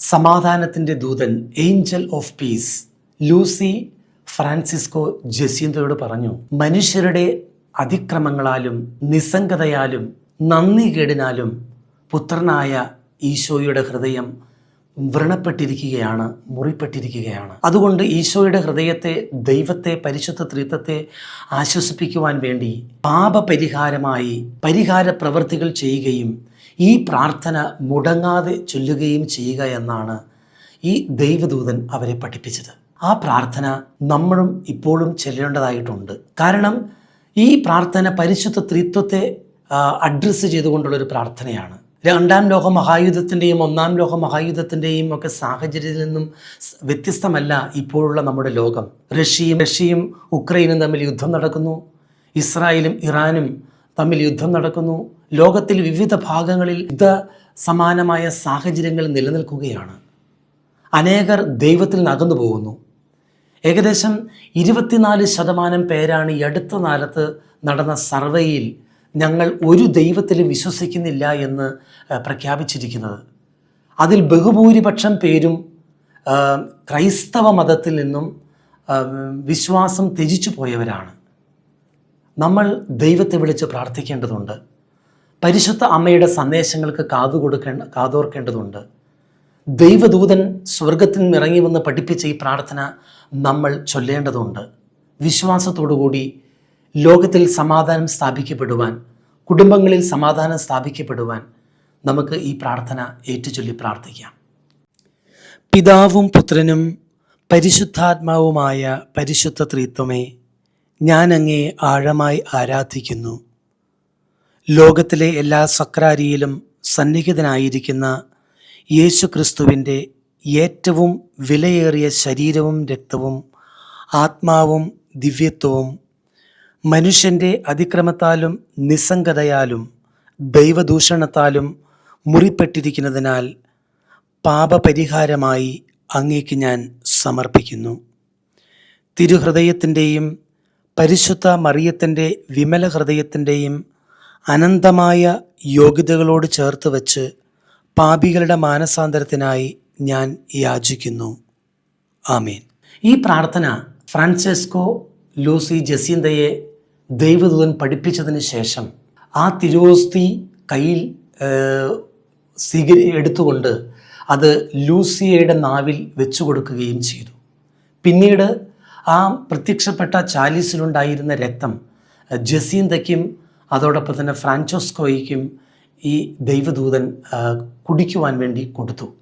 സമാധാനത്തിന്റെ ദൂതൻ angel of peace Lucy Francisco ജസീന്തോട് പറഞ്ഞു മനുഷ്യരുടെ അതിക്രമങ്ങളാലും നിസ്സംഗതയാലും നന്ദികേടിനാലും പുത്രനായ ഈശോയുടെ ഹൃദയം വ്രണപ്പെട്ടിരിക്കുകയാണ് മുറിപ്പെട്ടിരിക്കുകയാണ്. അതുകൊണ്ട് ഈശോയുടെ ഹൃദയത്തെ ദൈവത്തെ പരിശുദ്ധ ത്രിത്വത്തെ ആശ്വസിപ്പിക്കുവാൻ വേണ്ടി പാപപരിഹാരമായി പരിഹാര പ്രവൃത്തികൾ ചെയ്യുകയും ഈ പ്രാർത്ഥന മുടങ്ങാതെ ചൊല്ലുകയും ചെയ്യുക എന്നാണ് ഈ ദൈവദൂതൻ അവരെ പഠിപ്പിച്ചത്. ആ പ്രാർത്ഥന നമ്മളും ഇപ്പോഴും ചെല്ലേണ്ടതായിട്ടുണ്ട്. കാരണം ഈ പ്രാർത്ഥന പരിശുദ്ധ ത്രിത്വത്തെ അഡ്രസ്സ് ചെയ്തുകൊണ്ടുള്ളൊരു പ്രാർത്ഥനയാണ്. രണ്ടാം ലോക മഹായുദ്ധത്തിന്റെയും ഒന്നാം ലോക മഹായുദ്ധത്തിന്റെയും ഒക്കെ സാഹചര്യത്തിൽ നിന്നും വ്യത്യസ്തമല്ല ഇപ്പോഴുള്ള നമ്മുടെ ലോകം. റഷ്യയും റഷ്യയും ഉക്രൈനും തമ്മിൽ യുദ്ധം നടക്കുന്നു. ഇസ്രായേലും ഇറാനും തമ്മിൽ യുദ്ധം നടക്കുന്നു. ലോകത്തിൽ വിവിധ ഭാഗങ്ങളിൽ യുദ്ധ സമാനമായ സാഹചര്യങ്ങൾ നിലനിൽക്കുകയാണ്. അനേകർ ദൈവത്തിൽ നിന്ന് അകന്നു പോകുന്നു. ഏകദേശം ഇരുപത്തിനാല് ശതമാനം പേരാണ് ഈ അടുത്ത കാലത്ത് നടന്ന സർവേയിൽ ഞങ്ങൾ ഒരു ദൈവത്തിലും വിശ്വസിക്കുന്നില്ല എന്ന് പ്രഖ്യാപിച്ചിരിക്കുന്നത്. അതിൽ ബഹുഭൂരിപക്ഷം പേരും ക്രൈസ്തവ മതത്തിൽ നിന്നും വിശ്വാസം ത്യജിച്ചു പോയവരാണ്. നമ്മൾ ദൈവത്തെ വിളിച്ച് പ്രാർത്ഥിക്കേണ്ടതുണ്ട്. പരിശുദ്ധ അമ്മയുടെ സന്ദേശങ്ങൾക്ക് കാതു കൊടുക്കേണ്ട കാതോർക്കേണ്ടതുണ്ട്. ദൈവദൂതൻ സ്വർഗത്തിൽ നിന്ന് ഇറങ്ങി വന്ന് പഠിപ്പിച്ച ഈ പ്രാർത്ഥന നമ്മൾ ചൊല്ലേണ്ടതുണ്ട്. വിശ്വാസത്തോടുകൂടി ലോകത്തിൽ സമാധാനം സ്ഥാപിക്കപ്പെടുവാൻ കുടുംബങ്ങളിൽ സമാധാനം സ്ഥാപിക്കപ്പെടുവാൻ നമുക്ക് ഈ പ്രാർത്ഥന ഏറ്റുചൊല്ലി പ്രാർത്ഥിക്കാം. പിതാവും പുത്രനും പരിശുദ്ധാത്മാവുമായ പരിശുദ്ധ ത്രിത്വമേ ഞാൻ അങ്ങേ ആഴമായി ആരാധിക്കുന്നു. ലോകത്തിലെ എല്ലാ സക്രാരിയിലും സന്നിഹിതനായിരിക്കുന്ന യേശു ക്രിസ്തുവിന്റെ ഏറ്റവും വിലയേറിയ ശരീരവും രക്തവും ആത്മാവും ദിവ്യത്വവും മനുഷ്യന്റെ അതിക്രമത്താലും നിസ്സംഗതയാലും ദൈവദൂഷണത്താലും മുറിപ്പെട്ടിരിക്കുന്നതിനാൽ പാപപരിഹാരമായി അങ്ങേക്ക് ഞാൻ സമർപ്പിക്കുന്നു. തിരുഹൃദയത്തിന്റെയും പരിശുദ്ധ മറിയത്തിന്റെ വിമല ഹൃദയത്തിന്റെയും അനന്തമായ യോഗ്യതകളോട് ചേർത്ത് വച്ച് പാപികളുടെ മാനസാന്തരത്തിനായി ഞാൻ യാചിക്കുന്നു. ആമീൻ. ഈ പ്രാർത്ഥന ഫ്രാൻസെസ്കോ ലൂസി ജസീന്തയെ ദൈവദൂതൻ പഠിപ്പിച്ചതിന് ശേഷം ആ തിരുവോസ്തി കയ്യിൽ സ്വീകരി എടുത്തുകൊണ്ട് അത് ലൂസിയയുടെ നാവിൽ വെച്ചു കൊടുക്കുകയും ചെയ്തു. പിന്നീട് ആ പ്രത്യക്ഷപ്പെട്ട ചാലീസിലുണ്ടായിരുന്ന രക്തം ജസീന്തയ്ക്കും അതോടൊപ്പം തന്നെ ഫ്രാൻചോസ്കോയ്ക്കും ഈ ദൈവദൂതൻ കുടിക്കുവാൻ വേണ്ടി കൊടുത്തു.